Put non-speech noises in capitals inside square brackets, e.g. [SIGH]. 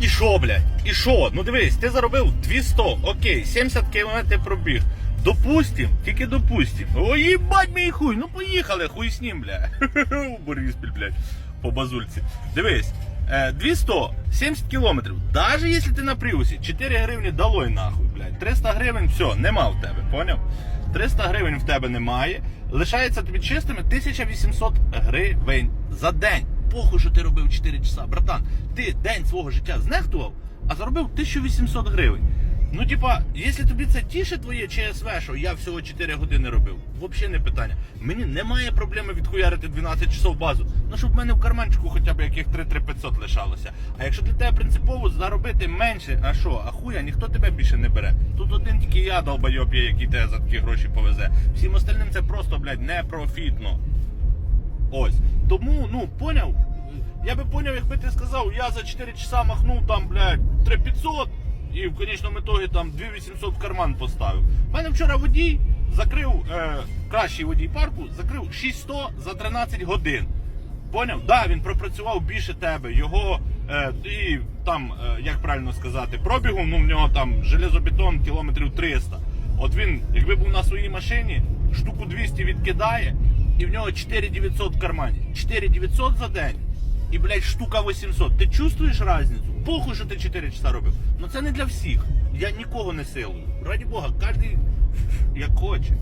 І що, блядь? І що? Ну дивись, ти заробив 200, окей, 70 км пробіг. Допустим, тільки допустим. Ой, їбать мій хуй, ну поїхали, хуй з ним, бля. [LAUGHS] У Бориспіль, блядь, по базульці. Дивись, е, 200, 70 кілометрів. Даже якщо ти на привусі, 4 гривні долой нахуй, блядь. 300 гривень, все, нема в тебе, поняв? 300 гривень в тебе немає. Лишається тобі чистими 1800 гривень за день. Похуй, що ти робив 4 часа. Братан, ти день свого життя знехтував, а заробив 1800 гривень. Ну, типа, якщо тобі це тіше твоє ЧСВ, що я всього 4 години робив, взагалі не питання. Мені немає проблеми відхуярити 12 часов базу. Ну, щоб в мене в карманчику хоча б яких 3-3500 лишалося. А якщо для тебе принципово заробити менше, а що, а хуя, ніхто тебе більше не бере. Тут один тільки я, долбойоб, є, який тебе за такі гроші повезе. Всім остальним це просто, блядь, непрофітно. Ось. Тому, ну, поняв? Я би поняв, якби ти сказав, я за 4 часа махнув там, блядь, 3500 і в конечному ітогі там 2800 в карман поставив. У мене вчора водій закрив, е, кращий водій парку, закрив 600 за 13 годин. Поняв? Да, він пропрацював більше тебе. Його е, і там, е, як правильно сказати, пробігу, ну в нього там железобетон кілометрів 300. От він, якби був на своїй машині, штуку 200 відкидає, і в нього 4900 в кармані. 4900 за день. І, блядь, штука 800. Ти чувствуєш різницю? Похуй, що ти 4 часа робив. Ну це не для всіх. Я нікого не силую. Раді Бога, кожен [LAUGHS] як хоче.